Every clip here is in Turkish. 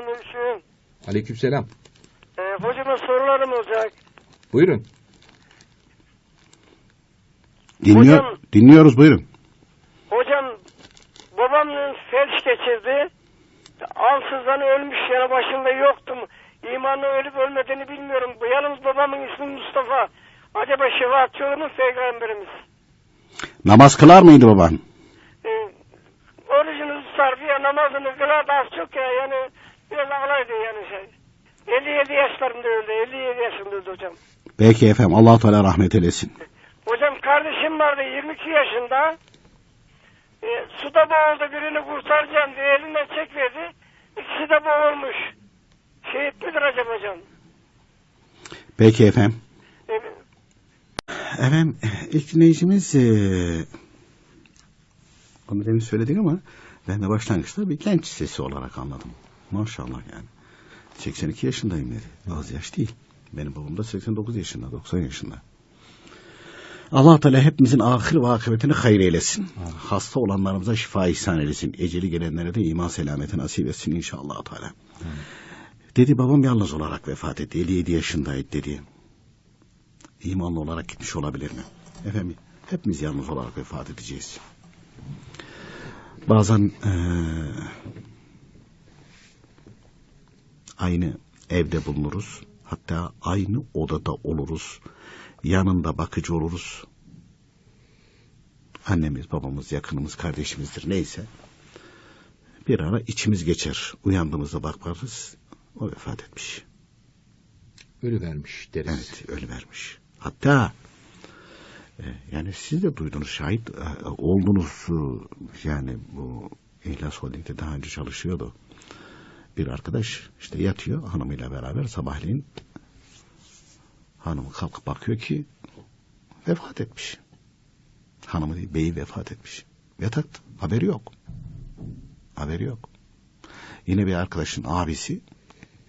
Selamünaleyküm. Aleykümselam. Ee, hocama sorularım olacak. Buyurun. Dinliyor, Hocam- dinliyoruz buyurun. Hocam babam felç geçirdi. Ansızdan ölmüş yanı başında yoktum. İmanla ölüp ölmediğini bilmiyorum. Yalnız babamın ismi Mustafa. Acaba şefaatçi olur mu peygamberimiz? Namaz kılar mıydı baban? Ee, orucunu diye namazını kılar da az çok ya yani biraz ağlaydı yani şey. 57 yaşlarında öldü. 57 yaşında öldü hocam. Peki efendim allah Teala rahmet eylesin. Hocam kardeşim vardı 22 yaşında. E, suda boğuldu birini kurtaracağım diye elinden çekmedi. İkisi de boğulmuş. Şehit midir acaba hocam? Peki efendim. E, Efendim ilk dinleyicimiz eee onu demin söyledik ama ben de başlangıçta bir genç sesi olarak anladım. Maşallah yani. 82 yaşındayım dedi. Az yaş değil. Benim babam da 89 yaşında, 90 yaşında. Allah Teala hepimizin ahir ve akıbetini hayır eylesin. Hasta olanlarımıza şifa ihsan eylesin. Eceli gelenlere de iman selameti nasip etsin inşallah Teala. Dedi babam yalnız olarak vefat etti. 57 yaşındaydı dedi. İmanlı olarak gitmiş olabilir mi? Efendim hepimiz yalnız olarak vefat edeceğiz. Bazen eee, aynı evde bulunuruz. Hatta aynı odada oluruz. Yanında bakıcı oluruz. Annemiz, babamız, yakınımız, kardeşimizdir neyse. Bir ara içimiz geçer. Uyandığımızda bakarız. O vefat etmiş. Ölü vermiş deriz. Evet öyle vermiş. Hatta e, yani siz de duydunuz şahit e, oldunuz yani bu İhlas Holding'de daha önce çalışıyordu. Bir arkadaş işte yatıyor hanımıyla beraber sabahleyin hanımı kalkıp bakıyor ki vefat etmiş. Hanımı değil beyi vefat etmiş. Yatakta haberi yok. Haberi yok. Yine bir arkadaşın abisi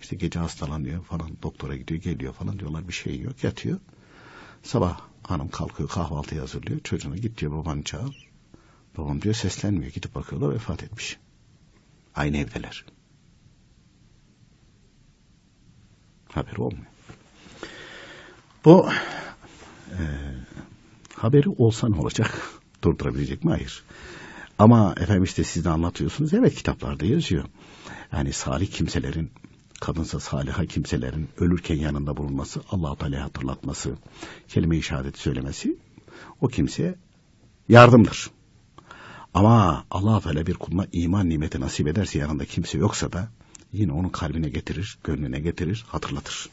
işte gece hastalanıyor falan doktora gidiyor geliyor falan diyorlar bir şey yok yatıyor. Sabah hanım kalkıyor kahvaltı hazırlıyor çocuğuna git diyor babanı çağır. Babam diyor seslenmiyor gidip bakıyorlar vefat etmiş. Aynı evdeler. Haberi olmuyor. Bu e, haberi olsa ne olacak? Durdurabilecek mi? Hayır. Ama efendim işte siz de anlatıyorsunuz. Evet kitaplarda yazıyor. Yani salih kimselerin kadınsa saliha kimselerin ölürken yanında bulunması, Allah-u hatırlatması, kelime-i şehadet söylemesi o kimseye yardımdır. Ama Allah Teala bir kuluna iman nimeti nasip ederse yanında kimse yoksa da yine onun kalbine getirir, gönlüne getirir, hatırlatır.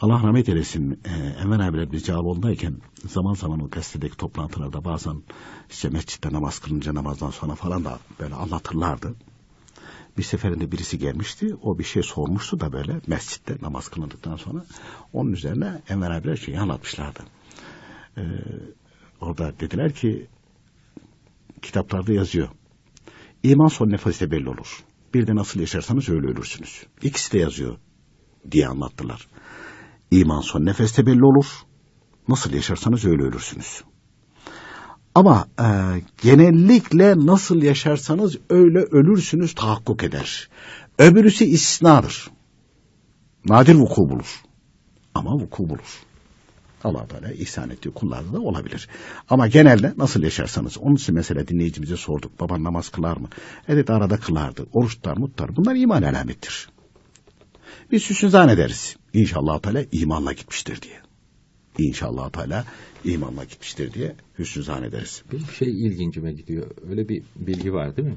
Allah rahmet eylesin. Ee, Enver abiler biz Cağaloğlu'ndayken zaman zaman o gazetedeki toplantılarda bazen işte mescitte namaz kılınca namazdan sonra falan da böyle anlatırlardı. Bir seferinde birisi gelmişti. O bir şey sormuştu da böyle mescitte namaz kılındıktan sonra. Onun üzerine Enver abiler şeyi anlatmışlardı. Ee, orada dediler ki kitaplarda yazıyor. İman son nefeste belli olur. Bir de nasıl yaşarsanız öyle ölürsünüz. İkisi de yazıyor diye anlattılar. İman son nefeste belli olur. Nasıl yaşarsanız öyle ölürsünüz. Ama e, genellikle nasıl yaşarsanız öyle ölürsünüz tahakkuk eder. Öbürüsü istisnadır. Nadir vuku bulur. Ama vuku bulur. Allah Teala ihsan ettiği kullarda da olabilir. Ama genelde nasıl yaşarsanız. Onun için mesela dinleyicimize sorduk. Baban namaz kılar mı? Evet arada kılardı. Oruç tutar mı? Tutar. Bunlar iman alamettir. Biz hüsnü zannederiz. İnşallah Teala imanla gitmiştir diye. İnşallah Teala imanla gitmiştir diye hüsnü zannederiz. Bir şey ilgincime gidiyor. Öyle bir bilgi var değil mi?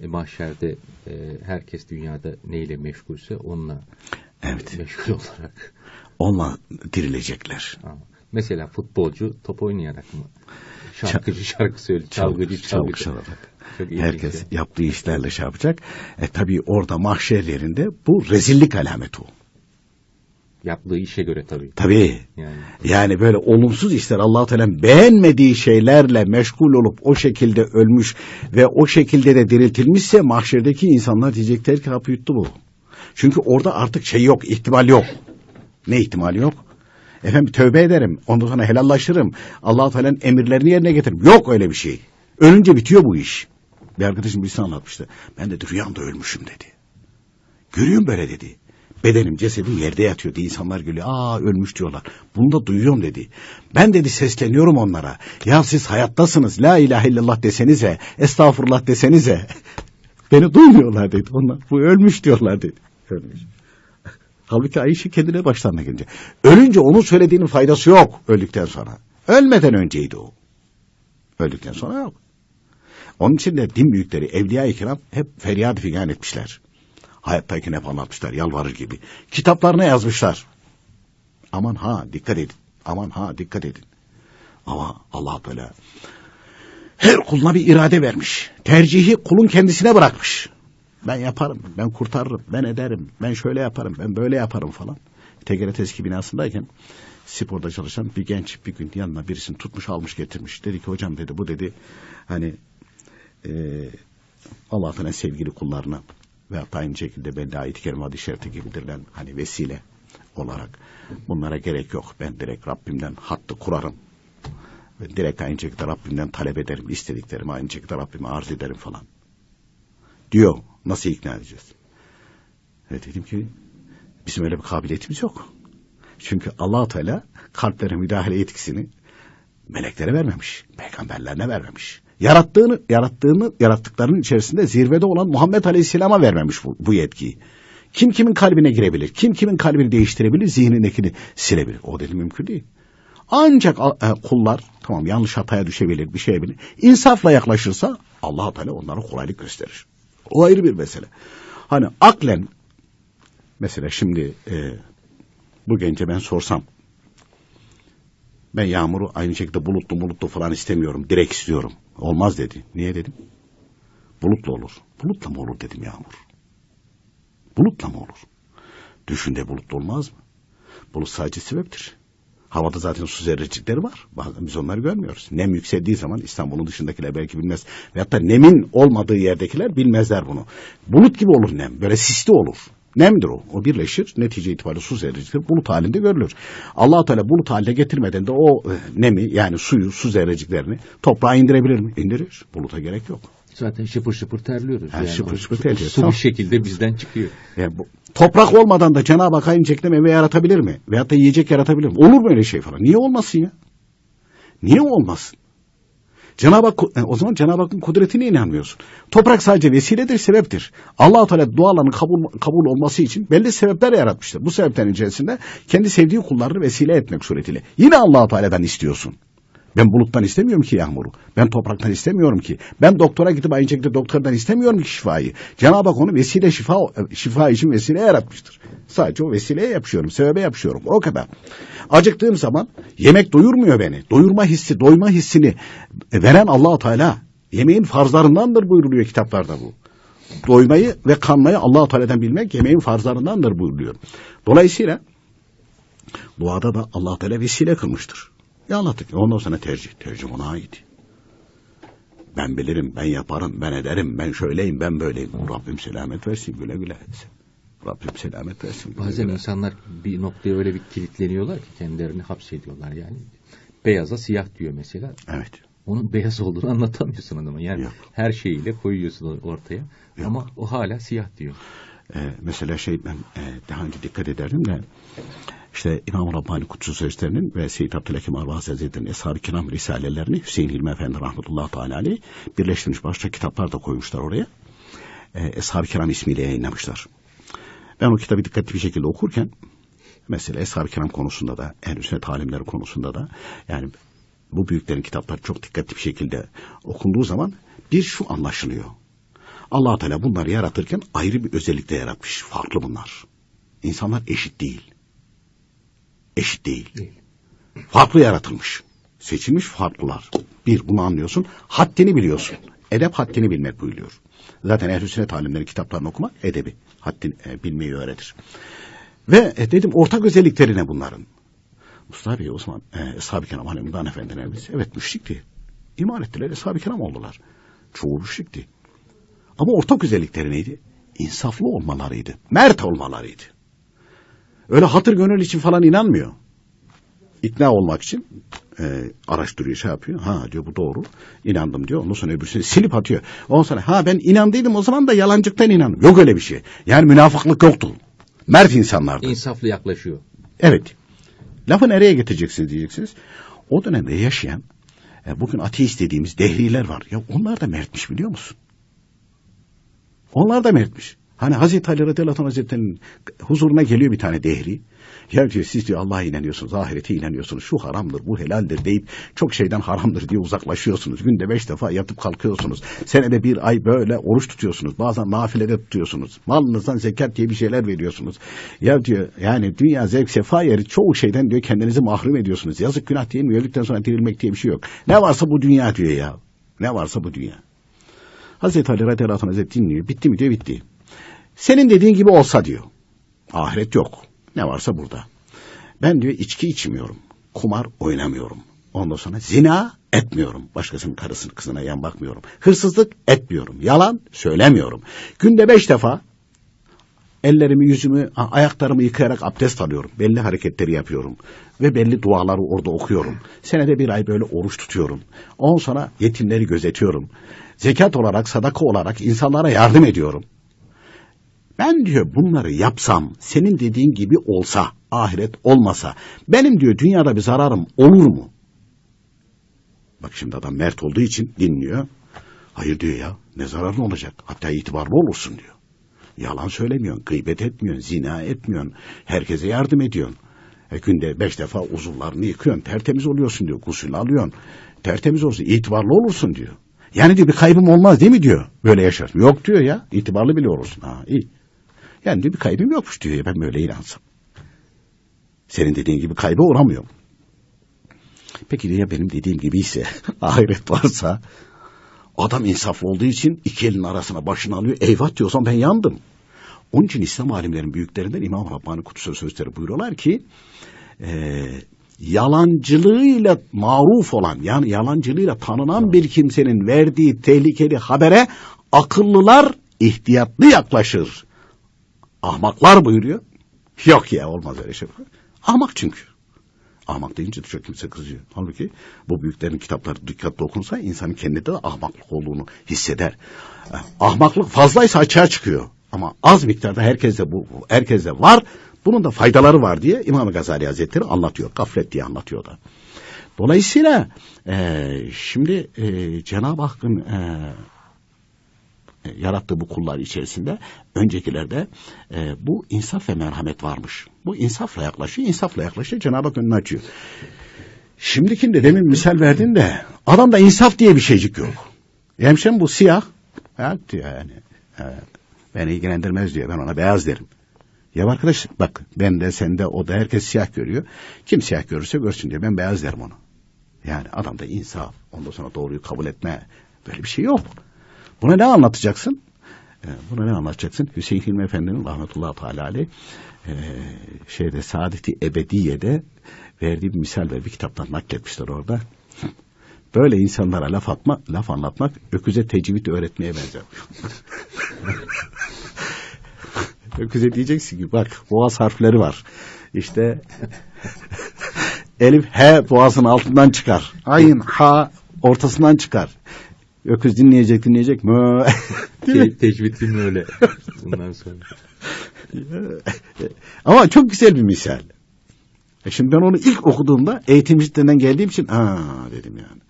E, mahşerde e, herkes dünyada neyle meşgulse onunla Evet. meşgul olarak. Onunla dirilecekler. Mesela futbolcu top oynayarak mı? Şarkıcı şarkı söylüyor. Çalgıcı çalgı çalarak. Herkes ya. yaptığı işlerle şey yapacak. E tabi orada mahşer yerinde bu rezillik alameti o. Yaptığı işe göre tabii. Tabii. Yani Yani böyle olumsuz işler Allah-u Teala'nın beğenmediği şeylerle meşgul olup o şekilde ölmüş ve o şekilde de diriltilmişse mahşerdeki insanlar diyecekler ki hapı yuttu bu. Çünkü orada artık şey yok, ihtimal yok. Ne ihtimali yok? Efendim tövbe ederim, ondan sonra helallaşırım. Allah-u Teala'nın emirlerini yerine getiririm. Yok öyle bir şey. Ölünce bitiyor bu iş. Bir arkadaşım birisi anlatmıştı. Ben dedi rüyamda ölmüşüm dedi. Görüyorum böyle dedi. Bedenim, cesedim yerde yatıyor diye insanlar gülüyor. Aa ölmüş diyorlar. Bunu da duyuyorum dedi. Ben dedi sesleniyorum onlara. Ya siz hayattasınız. La ilahe illallah desenize. Estağfurullah desenize. Beni duymuyorlar dedi. Onlar bu ölmüş diyorlar dedi. Ölmüş. Halbuki Ayşe kendine başlarına gelince. Ölünce onun söylediğinin faydası yok öldükten sonra. Ölmeden önceydi o. Öldükten sonra yok. Onun için de din büyükleri, evliya-i kiram hep feryat figan etmişler. Hayattayken hep anlatmışlar yalvarır gibi. Kitaplarına yazmışlar. Aman ha dikkat edin. Aman ha dikkat edin. Ama Allah böyle her kuluna bir irade vermiş. Tercihi kulun kendisine bırakmış. Ben yaparım, ben kurtarırım, ben ederim, ben şöyle yaparım, ben böyle yaparım falan. TGRT eski binasındayken sporda çalışan bir genç bir gün yanına birisini tutmuş almış getirmiş. Dedi ki hocam dedi bu dedi hani e, Allah'ın sevgili kullarına ve aynı şekilde belli ayet-i kerime şerifi gibidirlen hani vesile olarak bunlara gerek yok. Ben direkt Rabbimden hattı kurarım. Ve direkt aynı şekilde Rabbimden talep ederim. istediklerimi aynı şekilde Rabbime arz ederim falan. Diyor. Nasıl ikna edeceğiz? Evet dedim ki bizim öyle bir kabiliyetimiz yok. Çünkü allah Teala kalplere müdahale yetkisini meleklere vermemiş. Peygamberlerine vermemiş. Yarattığını, yarattığını, yarattıklarının içerisinde zirvede olan Muhammed Aleyhisselam'a vermemiş bu, bu yetkiyi. Kim kimin kalbine girebilir? Kim kimin kalbini değiştirebilir? Zihnindekini silebilir. O dedi mümkün değil. Ancak e, kullar tamam yanlış hataya düşebilir, bir şey bilir. İnsafla yaklaşırsa allah Teala onlara kolaylık gösterir. O ayrı bir mesele. Hani aklen mesela şimdi e, bu gence ben sorsam ben yağmuru aynı şekilde bulutlu bulutlu falan istemiyorum. Direkt istiyorum. Olmaz dedi. Niye dedim? Bulutlu olur. Bulutla mı olur dedim yağmur. Bulutla mı olur? Düşünde bulutlu olmaz mı? Bulut sadece sebeptir. Havada zaten su zerrecikleri var. Bazen biz onları görmüyoruz. Nem yükseldiği zaman İstanbul'un dışındakiler belki bilmez. Veyahut da nemin olmadığı yerdekiler bilmezler bunu. Bulut gibi olur nem. Böyle sisli olur. Nemdir o. O birleşir. Netice itibariyle su zerrecikleri bulut halinde görülür. allah Teala bulut haline getirmeden de o e, nemi yani suyu, su zerreciklerini toprağa indirebilir mi? İndirir. Buluta gerek yok. Zaten şıpır şıpır terliyoruz. Yani, yani şıpır şıpır terliyoruz. Su bir şekilde bizden çıkıyor. Yani bu, toprak olmadan da Cenab-ı Hak şekilde meyve yaratabilir mi? Veyahut da yiyecek yaratabilir mi? Olur mu öyle şey falan? Niye olmasın ya? Niye olmasın? Cenab-ı Hak, e, o zaman Cenab-ı Hakk'ın kudretine inanmıyorsun. Toprak sadece vesiledir, sebeptir. allah Teala duaların kabul, kabul olması için belli sebepler yaratmıştır. Bu sebeplerin içerisinde kendi sevdiği kullarını vesile etmek suretiyle. Yine allah Teala'dan istiyorsun. Ben buluttan istemiyorum ki yağmuru. Ben topraktan istemiyorum ki. Ben doktora gidip aynı şekilde doktordan istemiyorum ki şifayı. Cenab-ı Hak onu vesile şifa, şifa için vesile yaratmıştır. Sadece o vesileye yapışıyorum, sebebe yapışıyorum. O kadar. Acıktığım zaman yemek doyurmuyor beni. Doyurma hissi, doyma hissini veren allah Teala. Yemeğin farzlarındandır buyuruluyor kitaplarda bu. Doymayı ve kanmayı allah Teala'dan bilmek yemeğin farzlarındandır buyuruluyor. Dolayısıyla duada da allah Teala vesile kılmıştır. Ne anlattık? Ondan sonra tercih. Tercih ona ait. Ben bilirim, ben yaparım, ben ederim, ben şöyleyim, ben böyleyim. Rabbim selamet versin güle güle. Rabbim selamet versin. Güle Bazen güle. insanlar bir noktaya öyle bir kilitleniyorlar ki kendilerini hapsediyorlar yani. Beyaza siyah diyor mesela. Evet. Onun beyaz olduğunu anlatamıyorsun adama. Yani Yok. her şeyiyle koyuyorsun ortaya. Yok. Ama o hala siyah diyor. Ee, mesela şey ben e, daha önce dikkat ederdim de işte İmam-ı Rabbani Kutsu Sözlerinin ve Seyyid Abdülhakim Arvaz Hazretleri'nin Eshab-ı Kiram Risalelerini Hüseyin Hilmi Efendi Rahmetullah Teala aleyh birleştirmiş başka kitaplar da koymuşlar oraya. Ee, Eshab-ı Kiram ismiyle yayınlamışlar. Ben o kitabı dikkatli bir şekilde okurken mesela Eshab-ı Kiram konusunda da en sünnet alimleri konusunda da yani bu büyüklerin kitapları çok dikkatli bir şekilde okunduğu zaman bir şu anlaşılıyor. allah Teala bunları yaratırken ayrı bir özellikle yaratmış. Farklı bunlar. İnsanlar eşit değil. Eşit değil. Farklı yaratılmış. Seçilmiş farklılar. Bir bunu anlıyorsun. Haddini biliyorsun. Edep haddini bilmek buyuruyor. Zaten ehl-i sünnet alimlerin kitaplarını okumak edebi. Haddini e, bilmeyi öğretir. Ve e, dedim ortak özellikleri ne bunların? Mustafa Bey o zaman e, Eshab-ı Kiram Halimdan Efendilerimiz evet müşrikti. İman ettiler Eshab-ı oldular. Çoğu müşrikti. Ama ortak özellikleri neydi? İnsaflı olmalarıydı. Mert olmalarıydı. Öyle hatır gönül için falan inanmıyor. İkna olmak için e, araştırıyor şey yapıyor. Ha diyor bu doğru. İnandım diyor. Ondan sonra öbürsünü silip atıyor. Ondan sonra ha ben inandıydım o zaman da yalancıktan inandım. Yok öyle bir şey. Yani münafıklık yoktu. Mert insanlardı. İnsaflı yaklaşıyor. Evet. Lafı nereye getireceksiniz diyeceksiniz. O dönemde yaşayan e, bugün ateist dediğimiz dehriler var. Ya onlar da mertmiş biliyor musun? Onlar da mertmiş. Hani Hazreti Ali radıyallahu anh hazretlerinin huzuruna geliyor bir tane dehri. Ya diyor siz diyor Allah'a inanıyorsunuz, ahirete inanıyorsunuz, şu haramdır, bu helaldir deyip çok şeyden haramdır diye uzaklaşıyorsunuz. Günde beş defa yatıp kalkıyorsunuz. Senede bir ay böyle oruç tutuyorsunuz. Bazen nafilede tutuyorsunuz. Malınızdan zekat diye bir şeyler veriyorsunuz. Ya diyor yani dünya zevk sefa yeri çoğu şeyden diyor kendinizi mahrum ediyorsunuz. Yazık günah değil mi? Öldükten sonra dirilmek diye bir şey yok. Ne varsa bu dünya diyor ya. Ne varsa bu dünya. Hazreti Ali radıyallahu anh hazretleri dinliyor. Bitti mi diyor bitti. Senin dediğin gibi olsa diyor. Ahiret yok. Ne varsa burada. Ben diyor içki içmiyorum. Kumar oynamıyorum. Ondan sonra zina etmiyorum. Başkasının karısının kızına yan bakmıyorum. Hırsızlık etmiyorum. Yalan söylemiyorum. Günde beş defa ellerimi, yüzümü, ayaklarımı yıkayarak abdest alıyorum. Belli hareketleri yapıyorum. Ve belli duaları orada okuyorum. Senede bir ay böyle oruç tutuyorum. Ondan sonra yetimleri gözetiyorum. Zekat olarak, sadaka olarak insanlara yardım ediyorum. Ben diyor bunları yapsam, senin dediğin gibi olsa, ahiret olmasa, benim diyor dünyada bir zararım olur mu? Bak şimdi adam mert olduğu için dinliyor. Hayır diyor ya, ne zararın olacak? Hatta itibarlı olursun diyor. Yalan söylemiyorsun, gıybet etmiyorsun, zina etmiyorsun, herkese yardım ediyorsun. E günde beş defa uzuvlarını yıkıyorsun, tertemiz oluyorsun diyor, gusül alıyorsun. Tertemiz olsun, itibarlı olursun diyor. Yani diyor bir kaybım olmaz değil mi diyor, böyle yaşarsın. Yok diyor ya, itibarlı bile olursun. Ha iyi. Yani diyor bir kaybım yokmuş diyor ya ben böyle inansam. Senin dediğin gibi kayba uğramıyorum. Peki ya benim dediğim gibi ise ahiret varsa adam insaflı olduğu için iki elin arasına başını alıyor. Eyvah diyorsam ben yandım. Onun için İslam alimlerin büyüklerinden İmam Rabbani Kutsu Sözleri buyuruyorlar ki e, yalancılığıyla maruf olan yani yalancılığıyla tanınan bir kimsenin verdiği tehlikeli habere akıllılar ihtiyatlı yaklaşır. Ahmaklar buyuruyor. Yok ya olmaz öyle şey. Ahmak çünkü. Ahmak deyince de çok kimse kızıyor. Halbuki bu büyüklerin kitapları dikkatli okunsa insanın kendinde de ahmaklık olduğunu hisseder. Ahmaklık fazlaysa açığa çıkıyor. Ama az miktarda herkeste bu herkeste var. Bunun da faydaları var diye İmam Gazali Hazretleri anlatıyor. Gaflet diye anlatıyor da. Dolayısıyla e, şimdi e, Cenab-ı Hakk'ın e, yarattığı bu kullar içerisinde öncekilerde e, bu insaf ve merhamet varmış. Bu insafla yaklaşıyor, insafla yaklaşıyor Cenab-ı Hak önünü açıyor. Şimdikinde demin misal verdin de adamda insaf diye bir şeycik yok. Hemşerim bu siyah. Ha, diyor yani. Ha, beni ilgilendirmez diyor. Ben ona beyaz derim. Ya arkadaş bak ben de sen de o da herkes siyah görüyor. Kim siyah görürse görsün diyor. Ben beyaz derim onu. Yani adamda insaf. Ondan sonra doğruyu kabul etme. Böyle bir şey yok. Buna ne anlatacaksın? Ee, buna ne anlatacaksın? Hüseyin Hilmi Efendi'nin rahmetullahi teala aleyh e, şeyde Saadeti Ebediye'de verdiği bir misal ve bir kitaptan nakletmişler orada. Böyle insanlara laf atma, laf anlatmak öküze tecvid öğretmeye benzer. öküze diyeceksin ki bak boğaz harfleri var. İşte Elif H boğazın altından çıkar. Ayın H ortasından çıkar. Öküz dinleyecek dinleyecek mü? Te tecvid mi öyle? Bundan sonra. Ama çok güzel bir misal. E şimdi ben onu ilk okuduğumda eğitimcilerinden geldiğim için aa dedim yani.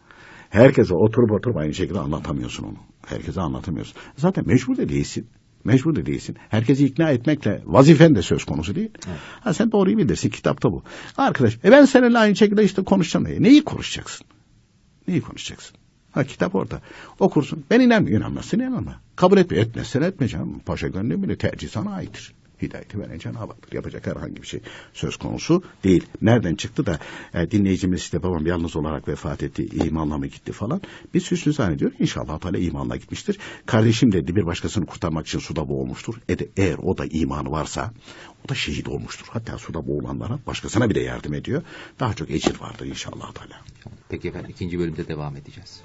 Herkese oturup oturup aynı şekilde anlatamıyorsun onu. Herkese anlatamıyorsun. Zaten mecbur da değilsin. Mecbur da değilsin. Herkesi ikna etmekle vazifen de söz konusu değil. Evet. Ha, sen doğruyu bilirsin. Kitapta bu. Arkadaş e ben seninle aynı şekilde işte konuşacağım. E, neyi konuşacaksın? Neyi konuşacaksın? Ha kitap orada. Okursun. Ben inanmıyorum. İnanmazsın inanma. Kabul etme. Etmezsen etmeyeceğim. Paşa gönlüm bile tercih sana aittir. Hidayeti veren Cenab-ı Hak'tır. Yapacak herhangi bir şey söz konusu değil. Nereden çıktı da e, dinleyicimiz işte babam yalnız olarak vefat etti, imanla mı gitti falan. Biz hüsnü zannediyor. İnşallah Teala imanla gitmiştir. Kardeşim dedi bir başkasını kurtarmak için suda boğulmuştur. E de, eğer o da imanı varsa o da şehit olmuştur. Hatta suda boğulanlara başkasına bile yardım ediyor. Daha çok ecir vardır inşallah Teala. Peki efendim ikinci bölümde devam edeceğiz.